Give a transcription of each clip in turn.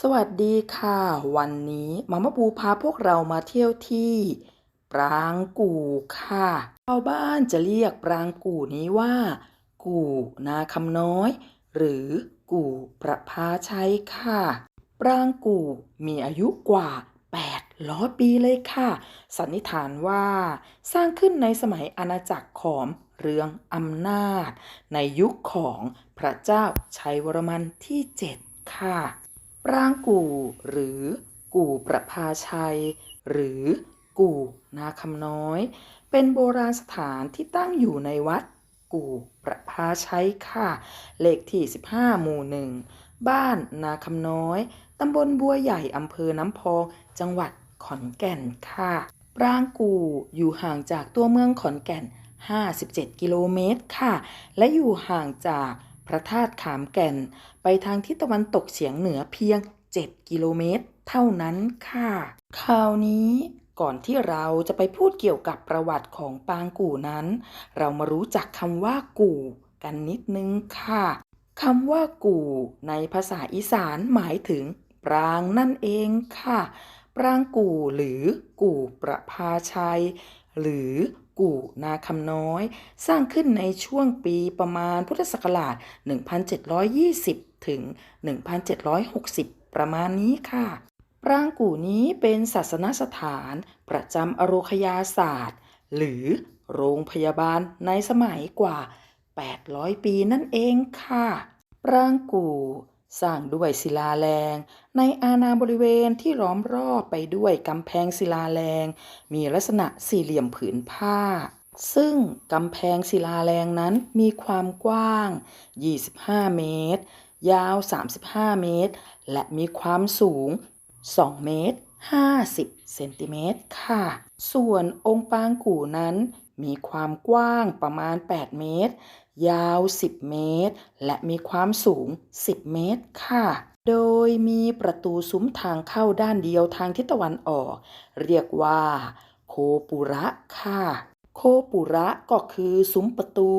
สวัสดีค่ะ วันนี้มาม่าบูพาพวกเรามาเที่ยวที่ปรางกู่ค่ะชาวบ้านจะเรียกปรางกู่นี้ว่า กู่นาคำน้อย หรือกู่ประภาชัยค่ะ ปรางกู่มีอายุกว่า 800 ปีเลยค่ะ สันนิษฐานว่าสร้างขึ้นในสมัยอาณาจักรของเรืองอำนาจ ในยุคของพระเจ้าชัยวรมันที่ 7 ค่ะ รางกู่หรือกู่ประภาชัย หรือกู่นาคำน้อย เป็นโบราณสถานที่ตั้งอยู่ในวัด กู่ประภาชัยค่ะ เลขที่ 15 หมู่หนึ่งบ้านนาคำน้อยตำบลบัวใหญ่อำเภอน้ำพอง จังหวัดขอนแก่นค่ะปรางกู่อยู่ห่างจากตัวเมืองขอนแก่น 57 กิโลเมตรค่ะ และอยู่ห่างจาก พระธาตุขามแก่น ไปทางทิศตะวันตกเฉียงเหนือเพียง 7 กิโลเมตร เท่านั้นค่ะคราวนี้ก่อนที่เราจะไปพูดเกี่ยวกับประวัติของปางกู่นั้น เรามารู้จักคำว่ากู่กันนิดนึงค่ะคำว่ากู่ ในภาษาอีสานหมายถึง ปรางนั่นเองค่ะ ปรางกู่หรือกู่ประภาชัย หรือ กู่นาคำน้อย สร้างขึ้นในช่วงปีประมาณพุทธศักราช 1720 ถึง 1760 ประมาณนี้ค่ะ ปรางกู่นี้เป็นศาสนสถาน ประจำอโรคยาศาสตร์ หรือโรงพยาบาลในสมัยกว่า 800 ปีนั่นเองค่ะ ปรางกู่ สร้างด้วยศิลาแรง ในอาณาบริเวณที่ล้อมรอบไปด้วยกำแพงศิลาแรง มีลักษณะสี่เหลี่ยมผืนผ้า ซึ่งกำแพงศิลาแรงนั้นมีความกว้าง 25 เมตร ยาว 35 เมตร และมีความสูง 2 เมตร 50 เซนติเมตรค่ะ ส่วนองค์ปางกู่นั้นมีความกว้างประมาณ 8 เมตร ยาว 10 เมตร และมีความสูง 10 เมตรค่ะ โดยมีประตูซุ้มทางเข้าด้านเดียวทางทิศตะวันออก เรียกว่า โคปุระค่ะ โคปุระก็คือซุ้มประตู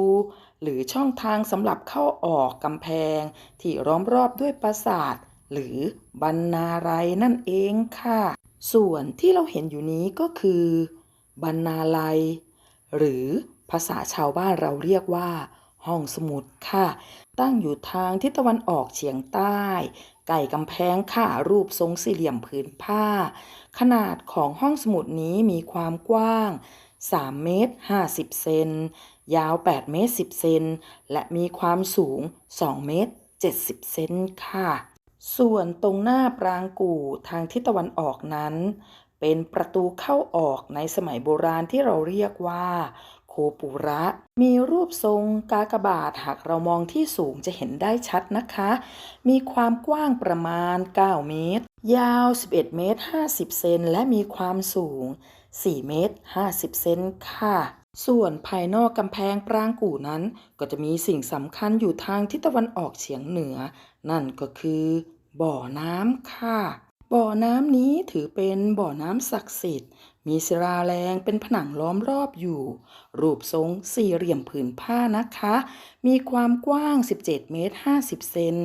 หรือช่องทางสำหรับเข้าออกกำแพง ที่ล้อมรอบด้วยปราสาท หรือบรรณารัยนั่นเองค่ะ ส่วนที่เราเห็นอยู่นี้ก็คือบรรณาลัย หรือภาษาชาวบ้านเราเรียกว่า ห้องสมุดค่ะ ตั้งอยู่ทางทิศตะวันออกเฉียงใต้ ไก่กำแพงค่ะรูปทรงสี่เหลี่ยมผืนผ้า ขนาดของห้องสมุดนี้มีความกว้าง 3 เมตร 50 เซน ยาว 8 เมตร 10 เซน และมีความสูง 2 เมตร 70 เซนค่ะ ส่วนตรงหน้าปรางกู่ทางทิศตะวันออกนั้นเป็นประตูเข้าออกในสมัยโบราณที่เราเรียกว่า โคปุระ มีรูปทรงกากบาทหากเรามองที่สูงจะเห็นได้ชัดนะคะ มีความกว้างประมาณ 9 เมตร ยาว 11 เมตร 50 เซนและมีความสูง 4 เมตร 50 เซนค่ะ ส่วนภายนอกกำแพงปรางกู่นั้น ก็จะมีสิ่งสำคัญอยู่ทางทิศตะวันออกเฉียงเหนือ นั่นก็คือ บ่อน้ำค่ะ บ่อน้ำนี้ถือเป็นบ่อน้ำศักดิ์สิทธิ์ มีศิลาแรงเป็นผนังล้อมรอบอยู่ รูปทรงสี่เหลี่ยมผืนผ้านะคะ มีความกว้าง 17 เมตร 50 เซน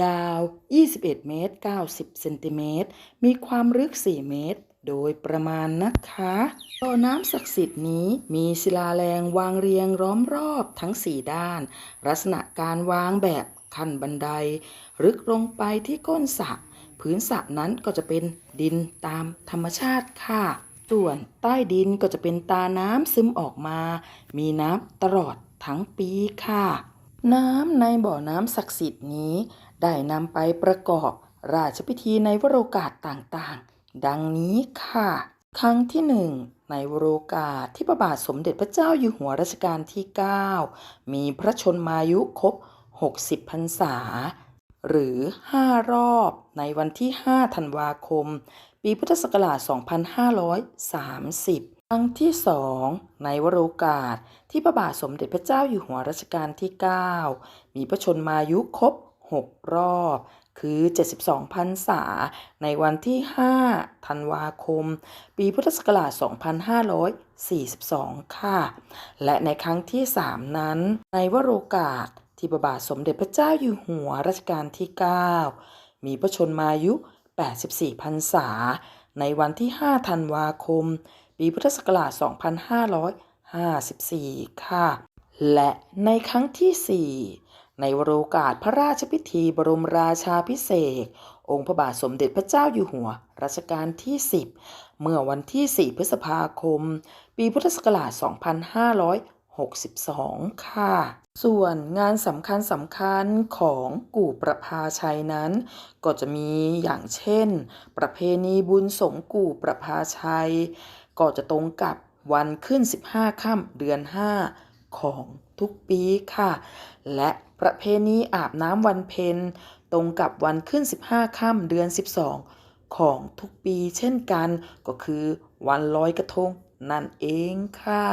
ยาว 21 เมตร 90 เซนติเมตร มีความลึก 4 เมตรโดยประมาณนะคะบ่อน้ำศักดิ์สิทธิ์นี้มีศิลาแรงวางเรียงล้อมรอบทั้ง4ด้าน ลักษณะการวางแบบขั้นบันได ลึกลงไปที่ก้นสระพื้นสระนั้นก็จะเป็นดินตามธรรมชาติค่ะ ส่วนใต้ดินก็จะเป็นตาน้ำซึมออกมา มีน้ำตลอดทั้งปีค่ะ น้ำในบ่อน้ำศักดิ์สิทธิ์นี้ ได้นำไปประกอบราชพิธีในวโรกาสต่างๆ ดังนี้ค่ะ ครั้งที่หนึ่งในวโรกาสที่พระบาทสมเด็จพระเจ้าอยู่หัวรัชกาลที่ 9 มีพระชนมายุครบ 60 พรรษา หรือ 5 รอบในวันที่ 5 ธันวาคม ปีพุทธศักราช 2530 ครั้งที่ 2 ในวโรกาสที่พระบาทสมเด็จพระเจ้าอยู่หัวรัชกาลที่ 9 มีพระชนมายุครบ 6 รอบ คือ 72พรรษา ในวันที่ 5 ธันวาคม ปีพุทธศักราช 2542 ค่ะ และในครั้งที่ 3 นั้น ในวโรกาส ที่พระบาทสมเด็จพระเจ้าอยู่หัวรัชกาลที่ 9 มีพระชนมายุ 84 พรรษา ในวันที่ 5 ธันวาคม ปีพุทธศักราช 2554 ค่ะ และในครั้งที่ 4 ในวโรกาสพระราชพิธีบรมราชาพิเศษ องค์พระบาทสมเด็จพระเจ้าอยู่หัวรัชกาลที่ 10 เมื่อวันที่ 4 พฤษภาคม ปีพุทธศักราช 2562 ค่ะ ส่วนงานสำคัญสำคัญของกู่ประภาชัยนั้น ก็จะมีอย่างเช่น ประเพณีบุญสงกู่ประภาชัย ก็จะตรงกับวันขึ้น 15ค่ำเดือน 5 ของทุกปีค่ะ และประเพณีอาบน้ำวันเพ็ญตรงกับวันขึ้น 15ค่ำเดือน 12 ของทุกปีเช่นกัน ก็คือวันลอยกระทงนั่นเองค่ะ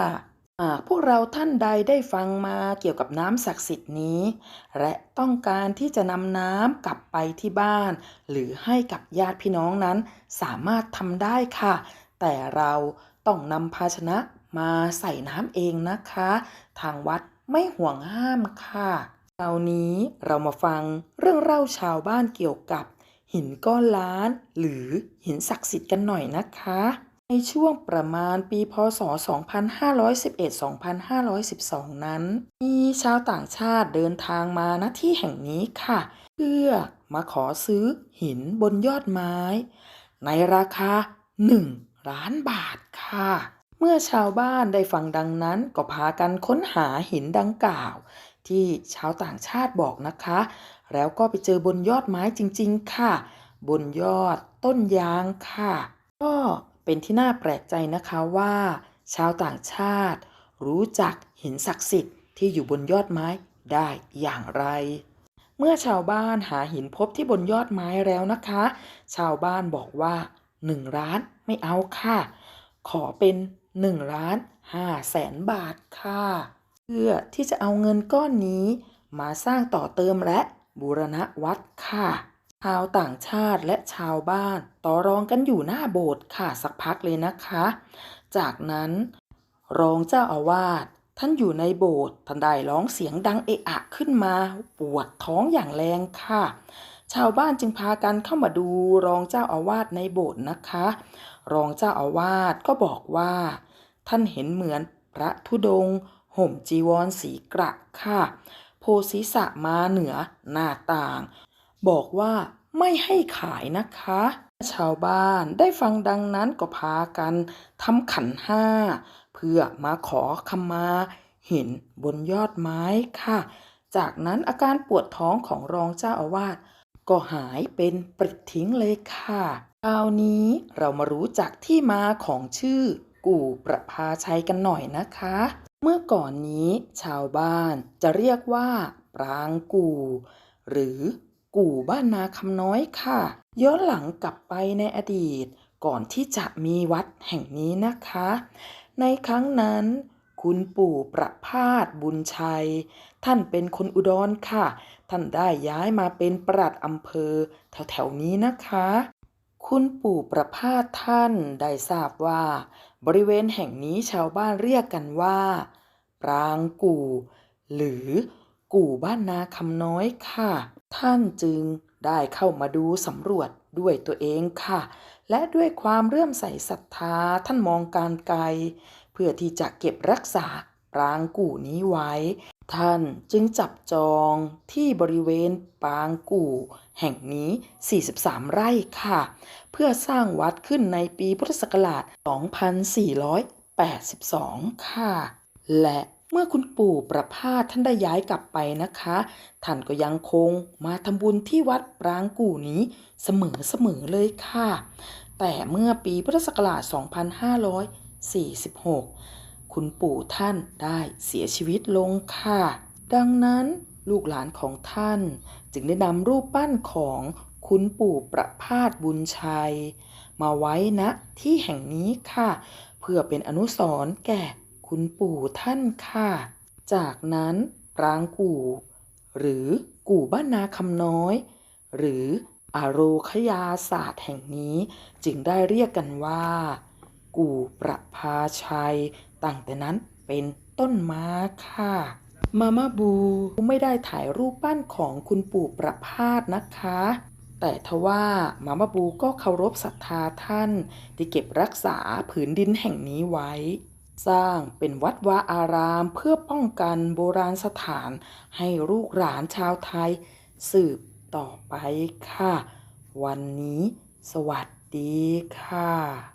หากพวกเราท่านใดได้ฟังมาเกี่ยวกับน้ำศักดิ์สิทธิ์นี้ และต้องการที่จะนำน้ำกลับไปที่บ้าน หรือให้กับญาติพี่น้องนั้นสามารถทำได้ค่ะ แต่เราต้องนำภาชนะมาใส่น้ำเองนะคะ ทางวัดไม่ห่วงห้ามค่ะคราวนี้เรามาฟังเรื่องเล่าชาวบ้านเกี่ยวกับหินก้อนล้าน หรือหินศักดิ์สิทธิ์กันหน่อยนะคะ ในช่วงประมาณปีพศ 2511-2512 นั้น มีชาวต่างชาติเดินทางมาณที่แห่งนี้ค่ะ เพื่อมาขอซื้อหินบนยอดไม้ ในราคา 1 ล้านบาทค่ะ เมื่อชาวบ้านได้ฟังดังนั้นก็พากันค้นหาหินดังกล่าว ที่ชาวต่างชาติบอกนะคะ แล้วก็ไปเจอบนยอดไม้จริง ๆ ค่ะ บนยอดต้นยางค่ะ ก็ เป็นที่น่าแปลกใจนะคะว่า ชาวต่างชาติ รู้จักหินศักดิ์สิทธิ์ที่อยู่บนยอดไม้ได้อย่างไร เมื่อชาวบ้านหาหินพบที่บนยอดไม้แล้วนะคะ ชาวบ้านบอกว่า1ล้านไม่เอาค่ะ ขอเป็น1ล้าน5แสนบาทค่ะ เพื่อที่จะเอาเงินก้อนนี้มาสร้างต่อเติมและบูรณะวัดค่ะ ชาวต่างชาติและชาวบ้านต่อรองกันอยู่หน้าโบสถ์ค่ะสักพักเลยนะคะ จากนั้น รองเจ้าอาวาสท่านอยู่ในโบสถ์ท่านได้ร้องเสียงดังเอะอะขึ้นมาปวดท้องอย่างแรงค่ะ ชาวบ้านจึงพากันเข้ามาดูรองเจ้าอาวาสในโบสถ์นะคะ รองเจ้าอาวาสก็บอกว่า ท่านเห็นเหมือนพระธุดงค์ห่มจีวรสีกระค่ะ โพศีรษะมาเหนือหน้าต่าง บอกว่าไม่ให้ขายนะคะ ชาวบ้านได้ฟังดังนั้นก็พากันทำขันห้า เพื่อมาขอขมาเห็นบนยอดไม้ค่ะ จากนั้นอาการปวดท้องของรองเจ้าอาวาสก็หายเป็นปริดทิ้งเลยค่ะคราวนี้เรามารู้จักที่มาของชื่อกู่ประภาชัยกันหน่อยนะคะ เมื่อก่อนนี้ชาวบ้านจะเรียกว่า ปรางกู่ หรือ กู่บ้านนาคำน้อยค่ะ ย้อนหลังกลับไปในอดีต ก่อนที่จะมีวัดแห่งนี้นะคะ ในครั้งนั้นคุณปู่ประพาสบุญชัย ท่านเป็นคนอุดรค่ะ ท่านได้ย้ายมาเป็นปลัดอำเภอ แถวๆนี้นะคะ คุณปู่ประพาสท่านได้ทราบว่า บริเวณแห่งนี้ชาวบ้านเรียกกันว่า ปรางกู่ หรือกู่บ้านนาคำน้อยค่ะ ท่านจึงได้เข้ามาดูสำรวจด้วยตัวเองค่ะ และด้วยความเรื่อมใสศรัทธาท่านมองการไกล เพื่อที่จะเก็บรักษาปรางกู่นี้ไว้ ท่านจึงจับจองที่บริเวณปางกู่ แห่งนี้ 43 ไร่ค่ะ เพื่อสร้างวัดขึ้นในปีพุทธศักราช 2482 ค่ะ และ เมื่อคุณปู่ประพาสท่านได้ย้ายกลับไปนะคะ ท่านก็ยังคงมาทำบุญที่วัดปรางกู่นี้เสมอๆเลยค่ะ แต่เมื่อปีพุทธศักราช 2546 คุณปู่ท่านได้เสียชีวิตลงค่ะ ดังนั้นลูกหลานของท่านจึงได้นำรูปปั้นของคุณปู่ประพาสบุญชัย มาไว้ณที่แห่งนี้ค่ะ เพื่อเป็นอนุสรณ์แก่ คุณปู่ท่านค่ะ จากนั้นปรางกู่ หรือกู่บ้านนาคำน้อย หรืออโรคยาศาสตร์แห่งนี้จึงได้เรียกกันว่า กู่ประภาชัย ตั้งแต่นั้นเป็นต้นมาค่ะ มาม่าบูไม่ได้ถ่ายรูปปั้นของคุณปู่ประพาสนะคะ แต่ทว่ามามาบูก็เคารพศรัทธาท่าน ที่เก็บรักษาผืนดินแห่งนี้ไว้ สร้างเป็นวัดวาอารามเพื่อป้องกันโบราณสถาน ให้ลูกหลานชาวไทย สืบต่อไปค่ะ วันนี้ สวัสดีค่ะ